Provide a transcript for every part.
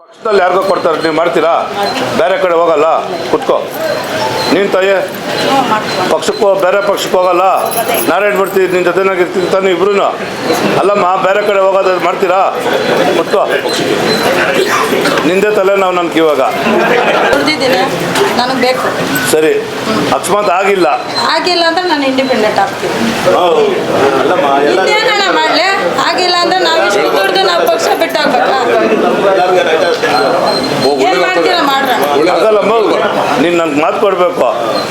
ಪಕ್ಷದಲ್ಲಿ ಯಾರಿಗೋ ಕೊಡ್ತಾರೆ ನೀವು ಮಾಡ್ತೀರಾ ಬೇರೆ ಕಡೆ ಹೋಗಲ್ಲ ಕುತ್ಕೋ. ನೀನು ತಾಯಿ ಪಕ್ಷಕ್ಕೆ ಬೇರೆ ಪಕ್ಷಕ್ಕೆ ಹೋಗಲ್ಲ. ನಾರಾಯಣ ಮೂರ್ತಿ ನಿನ್ನ ಜೊತೆನಾಗಿರ್ತೀನಿ ತಾನು ಇಬ್ರು ಅಲ್ಲಮ್ಮ ಬೇರೆ ಕಡೆ ಹೋಗೋದು ಮಾಡ್ತೀರಾ ಕುತ್ಕೋ. ನಿಂದೆ ತಲೆ ನಾವು ನನ್ಗೆ ಇವಾಗ. ನನಗೆ ಬೇಕು. ಸರಿ. ಅಕಸ್ಮಾತ್ ಆಗಿಲ್ಲ. ಆಗಿಲ್ಲ ಅಂದ್ರೆ ನಾನು ಇಂಡಿಪೆಂಡೆಂಟ್ ಆಗ್ತೀನಿ. ಅಲ್ಲಮ್ಮ ಆಗಿಲ್ಲ ಅಂದ್ರೆ ನಾವು ಪಕ್ಷ ಬಿಟ್ಟು ಏನು ಮಾಡ್ತೀರಾ? ಆಗಲ್ಲಮ್ಮ ನೀನು ನನ್ಗೆ ಮಾತು ಕೊಡಬೇಕು.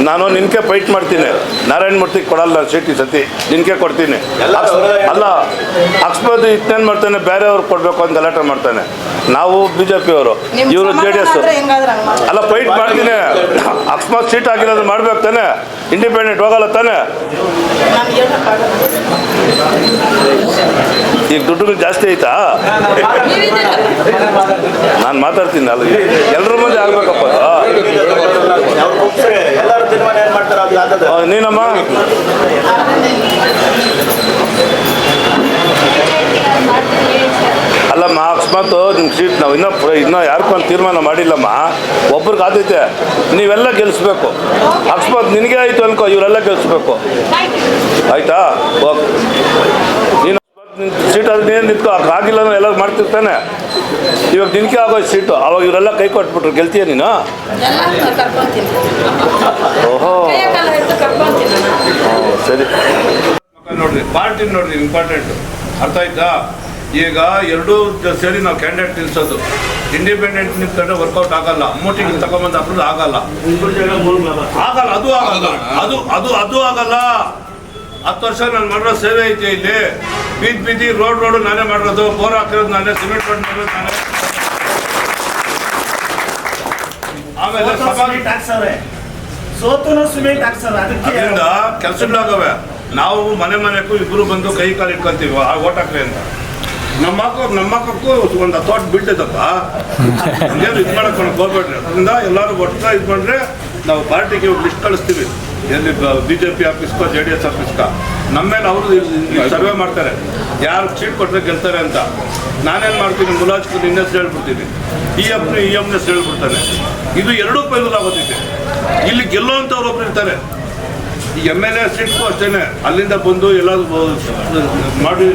ನಾನು ನಿನ್ಕೆ ಫೈಟ್ ಮಾಡ್ತೀನಿ. ನಾರಾಯಣ ಮೂರ್ತಿ ಕೊಡಲ್ಲ ಸೀಟ್ ಈ ಸತಿ. ನಿನ್ಕೆ ಕೊಡ್ತೀನಿ. ಅಲ್ಲ ಅಕ್ಸ್ಬೋದು ಇತ್ತೇನು ಮಾಡ್ತಾನೆ? ಬೇರೆಯವ್ರಿಗೆ ಕೊಡಬೇಕು ಅಂತ ಗಲಾಟೆ ಮಾಡ್ತಾನೆ. ನಾವು ಬಿ ಜೆ ಪಿಯವರು ಇವರು ಜೆ ಡಿ ಎಸ್ ಅಲ್ಲ ಫೈಟ್ ಮಾಡ್ತೀನಿ. ಅಕಸ್ಮಾತ್ ಸೀಟ್ ಆಗಿರೋದು ಮಾಡ್ಬೇಕು ತಾನೆ. ಇಂಡಿಪೆಂಡೆಂಟ್ ಹೋಗಲ್ಲ ತಾನೆ. ದುಡ್ಡು ಜಾಸ್ತಿ ಆಯ್ತಾ? ನಾನು ಮಾತಾಡ್ತೀನಿ, ಅಲ್ಲ ಎಲ್ಲರ ಮುಂದೆ ಆಗ್ಬೇಕಪ್ಪ. ನೀನಮ್ಮ? ಅಲ್ಲಮ್ಮ, ಅಕಸ್ಮಾತ್ ನಿಮ್ಗೆ ಸೀಟ್ ನಾವು ಇನ್ನೂ ಇನ್ನೂ ಒಂದು ತೀರ್ಮಾನ ಮಾಡಿಲ್ಲಮ್ಮ. ಒಬ್ರಿಗೆ ಆದೈತೆ, ನೀವೆಲ್ಲ ಗೆಲ್ಲಿಸ್ಬೇಕು ಅಕಸ್ಮಾತ್ ನಿನಗೆ ಆಯಿತು ಅನ್ಕೋ, ಇವರೆಲ್ಲ ಗೆಲ್ಲಿಸ್ಬೇಕು ಆಯಿತಾ? ಓಕೆ. ಸೀಟ್ ಆದ್ರೆ ನೀನು ನಿಂತು ಆಗಿಲ್ಲ ಅಂದ್ರೆ ಎಲ್ಲ ಮಾಡ್ತಿರ್ತಾನೆ. ಇವಾಗ ನಿನ್ಕೆ ಆಗೋ ಸೀಟು ಅವಾಗ ಇವರೆಲ್ಲ ಕೈ ಕೊಟ್ಬಿಟ್ರು ಗೆಲ್ತೀಯ ನೀನು? ಓಹೋ. ಸರಿ. ನೋಡ್ರಿ ಪಾರ್ಟಿ ನೋಡ್ರಿ ಇಂಪಾರ್ಟೆಂಟ್ ಅರ್ಥ ಆಯ್ತಾ? ಈಗ ಎರಡೂ ಸೇರಿ ನಾವು ಕ್ಯಾಂಡಿಡೇಟ್ ನಿಲ್ಸೋದು. ಇಂಡಿಪೆಂಡೆಂಟ್ ನಿಂತ್ಕೊಂಡ್ರೆ ವರ್ಕೌಟ್ ಆಗಲ್ಲ. ಅಮ್ಮೊಟ್ಟಿಗೆ ತಗೊಂಬಂದು ಹಾಕಿದ್ರೆ ಆಗಲ್ಲ. ಆಗಲ್ಲ ಅದು ಆಗಲ್ಲ. ಅದು ಅದು ಅದು ಆಗಲ್ಲ. ಹತ್ತು ವರ್ಷ ನಾನು ಮಾಡಿರೋ ಸೇವೆ ಐತೆ ಇಲ್ಲಿ. ಬೀದಿ ಬೀದಿ ರೋಡ್ ರೋಡ್ ನಾನೇ ಮಾಡಿರೋದು ಬೋರ್ ಹಾಕಿರೋದು ನಾನೇ ಸಿಮೆಂಟ್ ರೋಡ್ ಮಾಡಿರೋದು ನಾನೇ. ಆಮೇಲೆ ಅದರಿಂದ ಕೆಲಸಗಳಾಗವೆ ನಾವು ಮನೆ ಮನೆಗೂ ಇಬ್ರು ಬಂದು ಕೈ ಕಾಲು ಇಟ್ಕೊಂತೀವಿ ಆ ಓಟ್ ಹಾಕ್ರಿ ಅಂತ. ನಮ್ಮ ನಮ್ಮಕ್ಕೂ ಒಂದು ತೋಟ ಬಿಟ್ಟಿದ್ದಪ್ಪ ಹಂಗೇನು ಇದು ಮಾಡಕ್ಕೆ ಹೋಗ್ಬೇಡ್ರಿ. ಅದರಿಂದ ಎಲ್ಲರೂ ಒಟ್ಟು ಇದು ಮಾಡ್ರೆ ನಾವು ಪಾರ್ಟಿಗೆ ಲಿಸ್ಟ್ ಕಳಿಸ್ತೀವಿ. ಎಲ್ಲಿ ಬಿ ಜೆ ಪಿ ಆಫೀಸ್ಕೋ ಜೆ ಡಿ ಎಸ್ ಆಫೀಸ್ಕೋ ನಮ್ಮ ಮೇಲೆ ಅವರು ಸರ್ವೆ ಮಾಡ್ತಾರೆ. ಯಾರು ಸೀಟ್ ಕೊಟ್ಟರೆ ಗೆಲ್ತಾರೆ ಅಂತ. ನಾನೇನು ಮಾಡ್ತೀನಿ? ಮುಲಾಜ್ಕು ನಿನ್ನ ಹೆಸರು ಹೇಳ್ಬಿಡ್ತೀನಿ. ಇ ಎಮ್ನ ಇ ಎಮ್ನ ಹೆಸರು ಹೇಳ್ಬಿಡ್ತಾನೆ. ಇದು ಎರಡೂ ಪೈಲಾಗೋದಿದೆ ಇಲ್ಲಿ ಗೆಲ್ಲುವಂಥವ್ರು ಒಬ್ರು ಇರ್ತಾರೆ. ಈ ಎಂ ಎಲ್ ಎ ಸೀಟ್ಗೂ ಅಷ್ಟೇ ಅಲ್ಲಿಂದ ಬಂದು ಎಲ್ಲ ಮಾಡಿ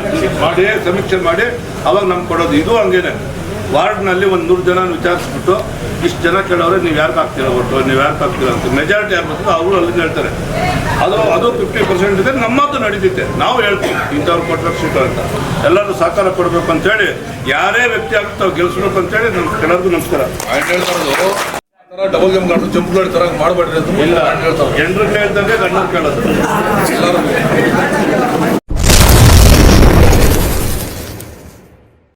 ಮಾಡಿ ಸಮೀಕ್ಷೆ ಮಾಡಿ ಅವಾಗ ನಮ್ಗೆ ಕೊಡೋದು. ಇದು ಹಂಗೇನೆ. ವಾರ್ಡ್ನಲ್ಲಿ ಒಂದು ನೂರು ಜನ ವಿಚಾರಿಸ್ಬಿಟ್ಟು ಇಷ್ಟು ಜನ ಕೇಳೋರೆ ನೀವು ಯಾರು ಹಾಕ್ತೀರ ಒಟ್ಟು ನೀವು ಯಾರು ಹಾಕ್ತೀರ ಅಂತ. ಮೆಜಾರಿಟಿ ಯಾರು ಅವರು ಅಲ್ಲಿ ಹೇಳ್ತಾರೆ. ಅದು ಅದು ಫಿಫ್ಟಿ ಪರ್ಸೆಂಟ್ ಇದೆ ನಮ್ಮದು ನಡೀತೈತೆ. ನಾವು ಹೇಳ್ತೀವಿ ಇಂಥವ್ರು ಕೊಟ್ಟರೆ ಸೀಟು ಅಂತ. ಎಲ್ಲರೂ ಸಹಕಾರ ಕೊಡಬೇಕು ಅಂತೇಳಿ ಯಾರೇ ವ್ಯಕ್ತಿ ಆಗುತ್ತೋ ಗೆಲ್ಸ್ಬೇಕು ಅಂತೇಳಿ ನಮ್ಮ ಕೆಲವರಿಗೂ ನಮಸ್ಕಾರ. ಡಬಲ್ ಗೇಮ್ ಕಾಡು ಜಂಪ್ ತರ ಮಾಡಬೇಡ್ರಿ ಅಂತ ಹೇಳ್ತಾರೆ ಹೆಣ್ರು ಕೇಳ್ದಂಗೆ ಗಂಡರು ಕೇಳೋದು.